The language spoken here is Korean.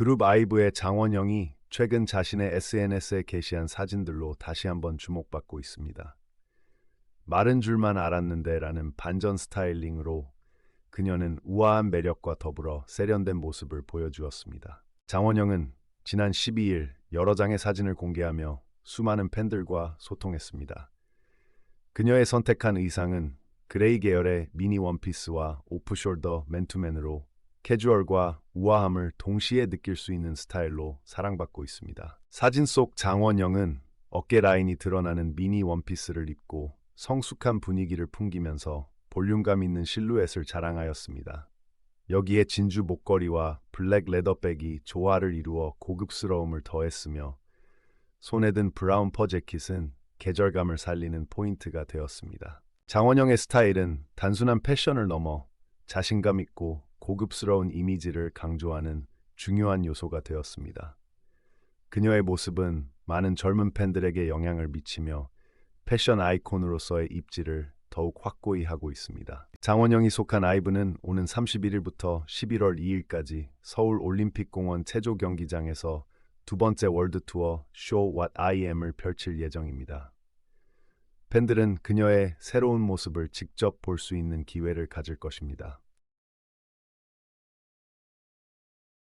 그룹 아이브의 장원영이 최근 자신의 SNS에 게시한 사진들로 다시 한번 주목받고 있습니다. 마른 줄만 알았는데 라는 반전 스타일링으로 그녀는 우아한 매력과 더불어 세련된 모습을 보여주었습니다. 장원영은 지난 12일 여러 장의 사진을 공개하며 수많은 팬들과 소통했습니다. 그녀의 선택한 의상은 그레이 계열의 미니 원피스와 오프숄더 맨투맨으로 캐주얼과 우아함을 동시에 느낄 수 있는 스타일로 사랑받고 있습니다. 사진 속 장원영은 어깨 라인이 드러나는 미니 원피스를 입고 성숙한 분위기를 풍기면서 볼륨감 있는 실루엣을 자랑하였습니다. 여기에 진주 목걸이와 블랙 레더백이 조화를 이루어 고급스러움을 더했으며 손에 든 브라운 퍼 재킷은 계절감을 살리는 포인트가 되었습니다. 장원영의 스타일은 단순한 패션을 넘어 자신감 있고 고급스러운 이미지를 강조하는 중요한 요소가 되었습니다. 그녀의 모습은 많은 젊은 팬들에게 영향을 미치며 패션 아이콘으로서의 입지를 더욱 확고히 하고 있습니다. 장원영이 속한 아이브는 오는 31일부터 11월 2일까지 서울 올림픽공원 체조 경기장에서 두 번째 월드 투어 Show What I Am을 펼칠 예정입니다. 팬들은 그녀의 새로운 모습을 직접 볼 수 있는 기회를 가질 것입니다.